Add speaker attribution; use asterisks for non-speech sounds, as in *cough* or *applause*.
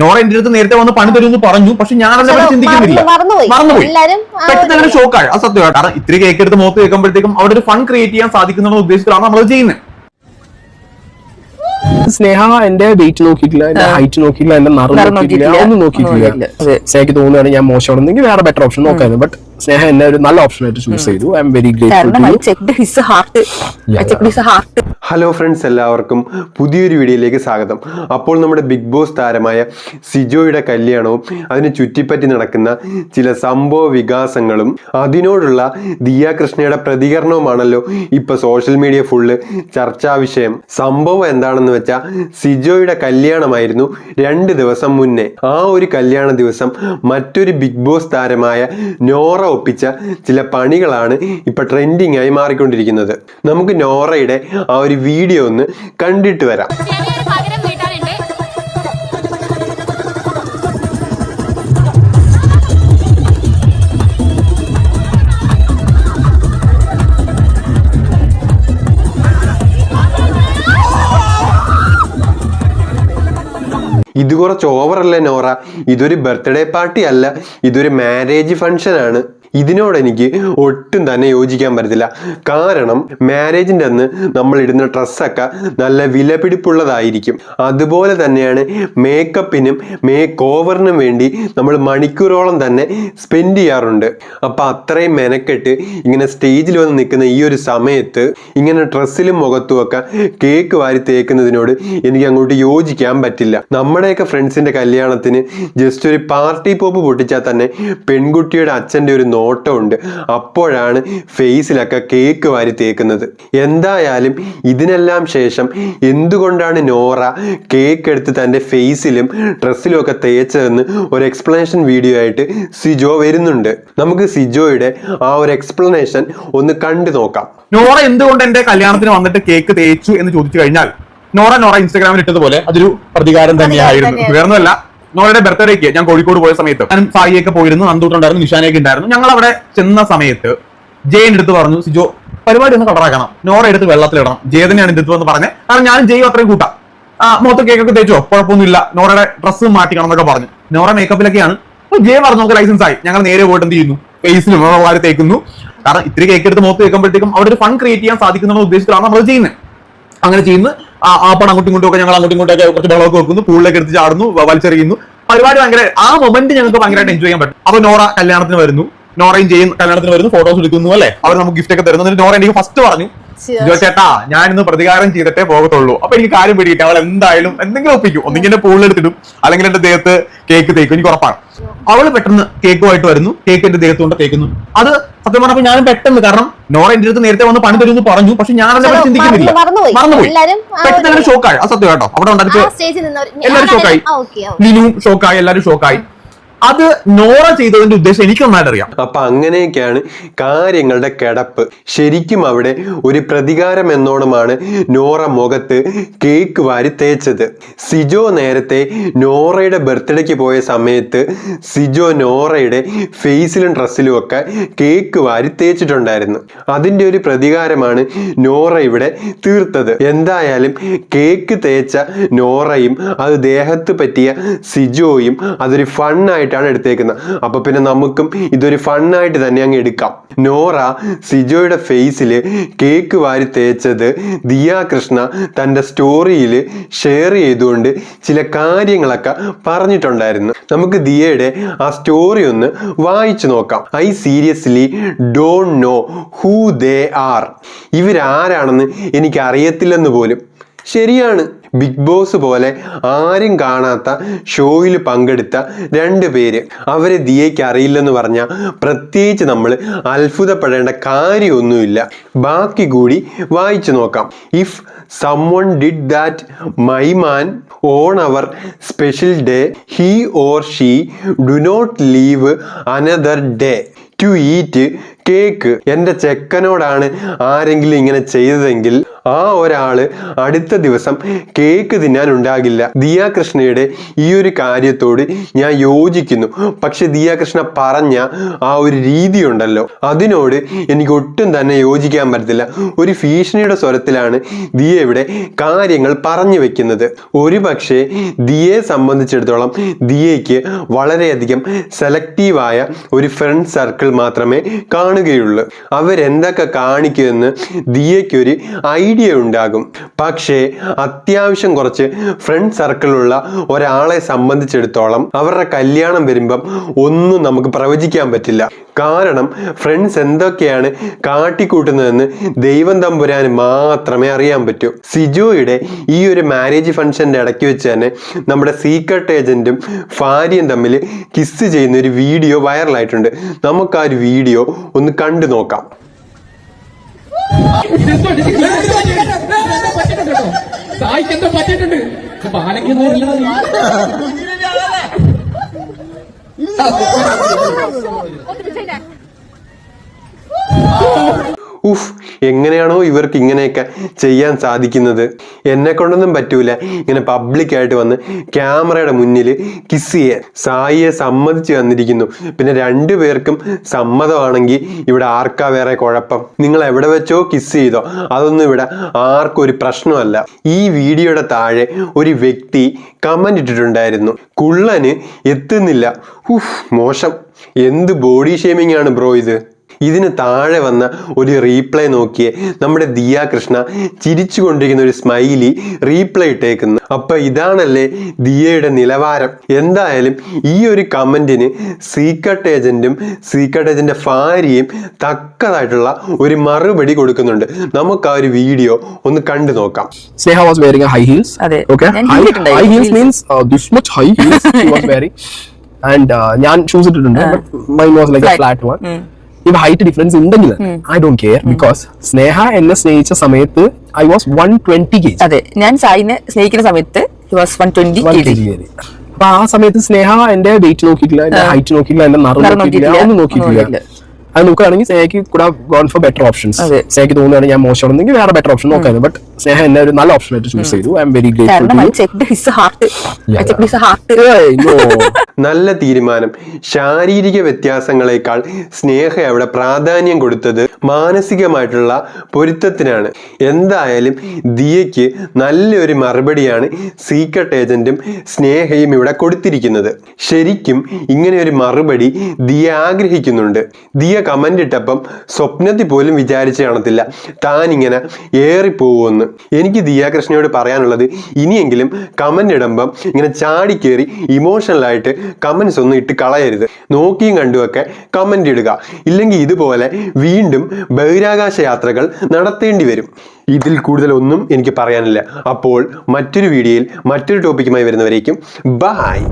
Speaker 1: നോറ എന്റെ അടുത്ത് നേരത്തെ വന്ന് പണി തരുമെന്ന് പറഞ്ഞു പക്ഷെ ഞാൻ അതിനെ പറ്റി ചിന്തിക്കുന്നില്ല.
Speaker 2: മറന്നുപോയി.
Speaker 1: പെട്ടെന്ന് അങ്ങനെ ഷോക്കായി അത് സത്യമാണ് കാരണം ഇത്തിരി കേക്ക് എടുത്ത് മുഖത്ത് കേൾക്കുമ്പോഴത്തേക്കും അവിടെ ഒരു ഫൺ ക്രിയേറ്റ് ചെയ്യാൻ സാധിക്കുന്ന ഉദ്ദേശത്തിലാണ് നമ്മൾ ചെയ്യുന്നത്.
Speaker 3: സ്നേഹ എന്റെ വെയിറ്റ് നോക്കിയിട്ടില്ല എന്റെ ഹൈറ്റ് നോക്കിയിട്ടില്ല എന്റെ നിറം നോക്കിയിട്ടില്ല. ഒന്നും നോക്കിയിട്ടില്ല. സ്നേഹയ്ക്ക് തോന്നുകയാണ് ഞാൻ മോശമാണെന്നെങ്കിൽ വേറെ ബെറ്റർ ഓപ്ഷൻ നോക്കായിരുന്നു. ബട്ട് സ്നേഹ എന്നെ ഒരു നല്ല ഓപ്ഷൻ ആയിട്ട് ചൂസ് ചെയ്തു. I'm very grateful
Speaker 4: checked his heart I checked his heart
Speaker 5: hello friends എല്ലാവർക്കും പുതിയൊരു വീഡിയോയിലേക്ക് സ്വാഗതം. അപ്പോൾ നമ്മുടെ ബിഗ് ബോസ് താരമായ സിജോയുടെ കല്യാണവും അതിനെ ചുറ്റിപ്പറ്റി നടക്കുന്ന ചില സംഭവ വികാസങ്ങളും അതിനോടുള്ള ദിയ കൃഷ്ണയുടെ പ്രതികരണവുമാണല്ലോ ഇപ്പൊ സോഷ്യൽ മീഡിയ ഫുള്ള് ചർച്ചാ വിഷയം. സംഭവം എന്താണെന്ന് വെച്ചാൽ സിജോയുടെ കല്യാണമായിരുന്നു രണ്ട് ദിവസം മുന്നേ. ആ ഒരു കല്യാണ ദിവസം മറ്റൊരു ബിഗ് ബോസ് താരമായ നോറ ഒപ്പിച്ച ചില പണികളാണ് ഇപ്പൊ ട്രെൻഡിങ് ആയി മാറിക്കൊണ്ടിരിക്കുന്നത്. നമുക്ക് നോറയുടെ ആ ഒരു വീഡിയോ ഒന്ന് കണ്ടിട്ട് വരാം. ഇത് കുറച്ച് ഓവറല്ലേ നോറ? ഇതൊരു ബർത്ത്ഡേ പാർട്ടി അല്ല. ഇതൊരു മാരേജ് ഫംഗ്ഷൻ ആണ്. ഇതിനോട് എനിക്ക് ഒട്ടും തന്നെ യോജിക്കാൻ പറ്റത്തില്ല. കാരണം മാരേജിന്റെ അന്ന് നമ്മൾ ഇടുന്ന ഡ്രസ്സൊക്കെ നല്ല വിലപിടിപ്പുള്ളതായിരിക്കും. അതുപോലെ തന്നെയാണ് മേക്കപ്പിനും മേക്ക് ഓവറിനും വേണ്ടി നമ്മൾ മണിക്കൂറോളം തന്നെ സ്പെൻഡ് ചെയ്യാറുണ്ട്. അപ്പം അത്രയും മെനക്കെട്ട് ഇങ്ങനെ സ്റ്റേജിൽ വന്ന് നിൽക്കുന്ന ഈ ഒരു സമയത്ത് ഇങ്ങനെ ഡ്രസ്സിലും മുഖത്തുമൊക്കെ കേക്ക് വാരി തേക്കുന്നതിനോട് എനിക്ക് അങ്ങോട്ട് യോജിക്കാൻ പറ്റില്ല. നമ്മുടെയൊക്കെ ഫ്രണ്ട്സിന്റെ കല്യാണത്തിന് ജസ്റ്റ് ഒരു പാർട്ടി പോപ്പ് പൊട്ടിച്ചാൽ തന്നെ പെൺകുട്ടിയുടെ അച്ഛന്റെ ഒരു നോട്ടമുണ്ട് അപ്പോഴാണ് ഫേസിലൊക്കെ കേക്ക് വാരി തേക്കുന്നത്. എന്തായാലും ഇതിനെല്ലാം ശേഷം എന്തുകൊണ്ടാണ് നോറ കേക്ക് എടുത്ത് തന്റെ ഫേസിലും ഡ്രസ്സിലും ഒക്കെ തേച്ചതെന്ന് ഒരു എക്സ്പ്ലനേഷൻ വീഡിയോ ആയിട്ട് സിജോ വരുന്നുണ്ട്. നമുക്ക് സിജോയുടെ ആ ഒരു എക്സ്പ്ലനേഷൻ ഒന്ന് കണ്ടു നോക്കാം.
Speaker 1: നോറ എന്തുകൊണ്ട് എന്റെ കല്യാണത്തിന് വന്നിട്ട് കേക്ക് തേച്ചു എന്ന് ചോദിച്ചു കഴിഞ്ഞാൽ നോറ നോറ ഇൻസ്റ്റാഗ്രാമിൽ ഇട്ടതുപോലെ അതൊരു പ്രതികാരം തന്നെയായിരുന്നു. വേറൊന്നുമല്ല നോറയുടെ ബർത്ത്ഡേക്ക് ഞാൻ കോഴിക്കോട് പോയ സമയത്ത്. ഞാൻ സായിയൊക്കെ പോയിരുന്നു നന്ദൂട്ടുണ്ടായിരുന്നു നിഷാനയൊക്കെ ഉണ്ടായിരുന്നു. ഞങ്ങൾ അവിടെ ചെന്ന സമയത്ത് ജയൻ എടുത്ത് പറഞ്ഞു സിജോ പരിപാടി ഒന്ന് കളറാക്കണം നോറ എടുത്ത് വെള്ളത്തിലിടണം. ജയതനെയാണ് എടുത്ത് എന്ന് പറഞ്ഞത്. കാരണം ഞാനും ജയും അത്രയും കൂട്ടാം. ആ മൊത്തം കേക്കൊക്കെ തേച്ചോ? കുഴപ്പമൊന്നുമില്ല. നോറയുടെ ഡ്രസ്സ് മാറ്റിക്കണം എന്നൊക്കെ പറഞ്ഞു. നോറ മേക്കപ്പിലൊക്കെയാണ് ജയ പറഞ്ഞു നമുക്ക് ലൈസൻസ് ആയി. ഞങ്ങൾ നേരെ പോയിട്ട് എന്ത് ചെയ്യുന്നു? ഫേസിലും വാരി തേക്കുന്നു. കാരണം ഇത്തിരി കേക്ക് എടുത്ത് മുഖത്ത് വെക്കുമ്പോഴത്തേക്കും അവിടെ ഒരു ഫൺ ക്രിയേറ്റ് ചെയ്യാൻ സാധിക്കുന്ന ഉദ്ദേശത്തിലാണ് നമ്മൾ ചെയ്യുന്നത്. അങ്ങനെ ചെയ്യുന്നു. ആ പണം അങ്ങോട്ടും ഇങ്ങോട്ടും ഒക്കെ ഞങ്ങൾ അങ്ങോട്ടും ഇങ്ങോട്ടും ഒക്കെ കുറച്ച് വെള്ളമൊക്കെ വെക്കുന്നു. പൂളിലേക്ക് എടുത്ത് ചാടുന്നു വലിച്ചെറിയുന്നു. പരിപാടി ഭയങ്കര ആ മൊമെന്റ് ഞങ്ങൾക്ക് ഭയങ്കരമായിട്ട് എൻജോയ് ചെയ്യാൻ പറ്റും. അപ്പൊ നോറ കല്യാണത്തിന് വരുന്നു. നോറയും ചെയ്യും കല്യാണത്തിന് വരുന്നു ഫോട്ടോസ് എടുക്കുന്നു അല്ലെ? അവർ നമുക്ക് ഗിഫ്റ്റ് ഒക്കെ തരുന്നു. നോറ എനിക്ക് ഫസ്റ്റ് പറഞ്ഞു. ജോ ചേട്ടാ ഞാൻ ഇന്ന് പ്രതികാരം ചെയ്തിട്ടേ പോകത്തുള്ളൂ. അപ്പൊ എനിക്ക് കാര്യം പിടിയിട്ട് അവൾ എന്തായാലും എന്തെങ്കിലും ഒപ്പിക്കും. ഒന്നിങ്ങനെ എന്റെ പൂളിലെടുത്തിടും. അല്ലെങ്കിൽ എന്റെ ദേഹത്ത് കേക്ക് തേക്കും. എനിക്ക് ഉറപ്പാണ്. അവൾ പെട്ടെന്ന് കേക്കുമായിട്ട് വരുന്നു. കേക്ക് എന്റെ ദേഹത്ത് കൊണ്ട് തേക്കുന്നു. അത് സത്യം പറഞ്ഞപ്പോ ഞാനും പെട്ടെന്ന് കാരണം നോറ എന്റെ അടുത്ത് നേരത്തെ വന്ന് പണി തരുമെന്ന് പറഞ്ഞു. പക്ഷെ ഞാൻ അതിനെ ചിന്തിക്കുന്നില്ല.
Speaker 2: മറന്നുപോയി.
Speaker 1: പെട്ടെന്ന് ഷോക്കായി അത് സത്യം കേട്ടോ. അവിടെ
Speaker 2: നിന്നവർ
Speaker 1: എല്ലാവരും ഷോക്കായി
Speaker 2: ഓക്കെ
Speaker 1: ഷോക്കായി എല്ലാവരും ഷോക്കായി അത് നോറ ചെയ്തതിന്റെ ഉദ്ദേശം എനിക്ക് നന്നായിട്ട് അറിയാം
Speaker 5: അപ്പൊ അങ്ങനെയൊക്കെയാണ് കാര്യങ്ങളുടെ കിടപ്പ്. ശരിക്കും അവിടെ ഒരു പ്രതികാരം എന്നോണമാണ് നോറ മുഖത്ത് കേക്ക് വാരി തേച്ചത്. സിജോ നേരത്തെ നോറയുടെ ബർത്ത്ഡേക്ക് പോയ സമയത്ത് സിജോ നോറയുടെ ഫേസിലും ഡ്രസ്സിലും ഒക്കെ കേക്ക് വാരി തേച്ചിട്ടുണ്ടായിരുന്നു. അതിന്റെ ഒരു പ്രതികാരമാണ് നോറ ഇവിടെ തീർത്തത്. എന്തായാലും കേക്ക് തേച്ച നോറയും അത് ദേഹത്ത് പറ്റിയ സിജോയും അതൊരു ഫണ്ണായിട്ടാണ് എടുത്തേക്കുന്നത്. അപ്പൊ പിന്നെ നമുക്കും ഇതൊരു ഫണ്ണായിട്ട് തന്നെ അങ്ങ് എടുക്കാം. നോറ സിജോയുടെ ഫേസിൽ കേക്ക് വാരി തേച്ചത് ദിയ കൃഷ്ണ തന്റെ സ്റ്റോറിയിൽ ഷെയർ ചെയ്തുകൊണ്ട് ചില കാര്യങ്ങളൊക്കെ പറഞ്ഞിട്ടുണ്ടായിരുന്നു. നമുക്ക് ദിയയുടെ ആ സ്റ്റോറി ഒന്ന് വായിച്ചു നോക്കാം. I seriously don't know who they are ഇവരാരാണെന്ന് എനിക്ക് അറിയത്തില്ലെന്ന് പോലും. ശരിയാണ്. ബിഗ് ബോസ് പോലെ ആരും കാണാത്ത ഷോയിൽ പങ്കെടുത്ത രണ്ട് പേര് അവരെ ദിയയ്ക്ക് അറിയില്ലെന്ന് പറഞ്ഞാൽ പ്രത്യേകിച്ച് നമ്മൾ അത്ഭുതപ്പെടേണ്ട കാര്യമൊന്നുമില്ല. ബാക്കി കൂടി വായിച്ചു നോക്കാം. If someone did that my man on our special day he or she do not leave another day to eat cake എന്റെ ചെക്കനോടാണ് ആരെങ്കിലും ഇങ്ങനെ ചെയ്തതെങ്കിൽ ആ ഒരാൾ അടുത്ത ദിവസം കേക്ക് തിന്നാൻ ഉണ്ടാകില്ല ദിയ കൃഷ്ണയുടെ ഈ ഒരു കാര്യത്തോട് ഞാൻ യോജിക്കുന്നു. പക്ഷെ ദിയാകൃഷ്ണ പറഞ്ഞ ആ ഒരു രീതി ഉണ്ടല്ലോ അതിനോട് എനിക്ക് ഒട്ടും തന്നെ യോജിക്കാൻ പറ്റത്തില്ല. ഒരു ഭീഷണിയുടെ സ്വരത്തിലാണ് ദിയ ഇവിടെ കാര്യങ്ങൾ പറഞ്ഞു വെക്കുന്നത്. ഒരു പക്ഷേ ദിയയെ സംബന്ധിച്ചിടത്തോളം ദിയയ്ക്ക് വളരെയധികം സെലക്റ്റീവായ ഒരു ഫ്രണ്ട് സർക്കിൾ മാത്രമേ കാണുകയുള്ളൂ. അവരെന്തൊക്കെ കാണിക്കുമെന്ന് ദിയയ്ക്കൊരു ഐഡിയ ഉണ്ടാകും. പക്ഷേ അത്യാവശ്യം കുറച്ച് ഫ്രണ്ട് സർക്കിളുള്ള ഒരാളെ സംബന്ധിച്ചിടത്തോളം അവരുടെ കല്യാണം വരുമ്പം ഒന്നും നമുക്ക് പ്രവചിക്കാൻ പറ്റില്ല. കാരണം ഫ്രണ്ട്സ് എന്തൊക്കെയാണ് കാട്ടിക്കൂട്ടുന്നതെന്ന് ദൈവം തമ്പുരാന് മാത്രമേ അറിയാൻ പറ്റൂ. സിജോയുടെ ഈ ഒരു മാരേജ് ഫംഗ്ഷന്റെ ഇടയ്ക്ക് വെച്ച് തന്നെ നമ്മുടെ സീക്രട്ട് ഏജന്റും ഭാര്യയും തമ്മിൽ കിസ് ചെയ്യുന്ന ഒരു വീഡിയോ വൈറലായിട്ടുണ്ട് നമുക്ക് ആ ഒരു വീഡിയോ ഒന്ന് കണ്ടു നോക്കാം.
Speaker 2: സായിക്ക് എന്തോ പറ്റിയിട്ടുണ്ട് നീ.
Speaker 5: ഉഫ് എങ്ങനെയാണോ ഇവർക്ക് ഇങ്ങനെയൊക്കെ ചെയ്യാൻ സാധിക്കുന്നത്. എന്നെ കൊണ്ടൊന്നും പറ്റൂല. ഇങ്ങനെ പബ്ലിക്കായിട്ട് വന്ന് ക്യാമറയുടെ മുന്നിൽ കിസ് ചെയ്യാൻ സായിയെ സമ്മതിച്ചു വന്നിരിക്കുന്നു പിന്നെ രണ്ടു പേർക്കും സമ്മതമാണെങ്കിൽ ഇവിടെ ആർക്കാ വേറെ കുഴപ്പം? നിങ്ങൾ എവിടെ വെച്ചോ കിസ് ചെയ്തോ? അതൊന്നും ഇവിടെ ആർക്കും ഒരു പ്രശ്നമല്ല. ഈ വീഡിയോയുടെ താഴെ ഒരു വ്യക്തി കമന്റ് ഇട്ടിട്ടുണ്ടായിരുന്നു. കുള്ളന് എത്തുന്നില്ല. ഉഫ് മോശം. എന്ത് ബോഡി ഷേമിംഗ് ആണ് ബ്രോ ഇത്? ഇതിന് താഴെ വന്ന ഒരു റീപ്ലൈ നോക്കിയേ നമ്മുടെ ദിയ കൃഷ്ണ ചിരിച്ചുകൊണ്ടിരിക്കുന്ന ഒരു സ്മൈലി റീപ്ലൈ ഇട്ടേക്കുന്നു അപ്പൊ ഇതാണല്ലേ ദിയയുടെ നിലവാരം എന്തായാലും ഈ ഒരു കമന്റിന് സീക്രട്ട് ഏജന്റും സീക്രട്ട് ഏജന്റ് ഭാര്യയും തക്കതായിട്ടുള്ള ഒരു മറുപടി കൊടുക്കുന്നുണ്ട് നമുക്ക് ആ ഒരു വീഡിയോ ഒന്ന് കണ്ടു നോക്കാം
Speaker 3: Sneha was wearing high heels heels.
Speaker 4: അതെ.
Speaker 3: Okay.
Speaker 4: ഞാൻ
Speaker 3: means uh, this much high heels she was wearing. And uh, ഞാൻ ഷൂസ് ഇട്ടിട്ടുണ്ട് *laughs* but was
Speaker 4: like
Speaker 3: flat one. ഇപ്പൊ ഹൈറ്റ് ഡിഫറൻസ് ഉണ്ടെങ്കിൽ I don't care because Sneha എന്നെ സ്നേഹിച്ച സമയത്ത് I was one twenty K
Speaker 4: അതെ ഞാൻ സായിനെ സ്നേഹിക്കുന്ന സമയത്ത്
Speaker 3: അപ്പൊ ആ സമയത്ത് സ്നേഹ എന്റെ വെയിറ്റ് നോക്കിയിട്ടില്ല എന്റെ ഹൈറ്റ് നോക്കിയിട്ടില്ല എന്റെ നിറം നോക്കിയിട്ടില്ല. ഒന്നും നോക്കിയിട്ടില്ല. അത് നോക്കുകയാണെങ്കിൽ സ്നേഹയ്ക്ക് കൂടെ ഗോൺ ഫോർ ബെറ്റർ ഓപ്ഷൻസ് സ്നേഹയ്ക്ക് തോന്നുകയാണെങ്കിൽ ഞാൻ മോശമാണെങ്കിൽ വേറെ ബെറ്റർ ഓപ്ഷൻ നോക്കായിരുന്നു. ബട്ട് സ്നേഹ എന്നെ ഒരു നല്ല ഓപ്ഷൻ ആയിട്ട് ചൂസ് ചെയ്തു. ഐ എം വെരി ഗ്രേറ്റ്ഫുൾ
Speaker 5: നല്ല തീരുമാനം. ശാരീരിക വ്യത്യാസങ്ങളെക്കാൾ സ്നേഹ അവിടെ പ്രാധാന്യം കൊടുത്തത് മാനസികമായിട്ടുള്ള പൊരുത്തത്തിനാണ്. എന്തായാലും ദിയയ്ക്ക് നല്ലൊരു മറുപടിയാണ് സീക്രട്ട് ഏജന്റും സ്നേഹയും ഇവിടെ കൊടുത്തിരിക്കുന്നത്. ശരിക്കും ഇങ്ങനെ ഒരു മറുപടി ദിയ ആഗ്രഹിക്കുന്നുണ്ട്. ദിയ കമന്റ് ഇട്ടപ്പം സ്വപ്നത്തിൽ പോലും വിചാരിച്ചു കാണത്തില്ല. താൻ ഇങ്ങനെ ഏറിപ്പോവുമെന്ന്. എനിക്ക് ദിയാകൃഷ്ണയോട് പറയാനുള്ളത് ഇനിയെങ്കിലും കമന്റ് ഇടുമ്പം ഇങ്ങനെ ചാടിക്കേറി ഇമോഷണലായിട്ട് കമന്റ്സ് ഒന്നും ഇട്ട് കളയരുത്. നോക്കിയും കണ്ടുമൊക്കെ കമന്റ് ഇടുക. ഇല്ലെങ്കിൽ ഇതുപോലെ വീണ്ടും ബഹിരാകാശ യാത്രകൾ നടത്തേണ്ടി വരും. ഇതിൽ കൂടുതൽ ഒന്നും എനിക്ക് പറയാനില്ല. അപ്പോൾ മറ്റൊരു വീഡിയോയിൽ മറ്റൊരു ടോപ്പിക്കുമായി വരുന്നവരേക്കും ബായ്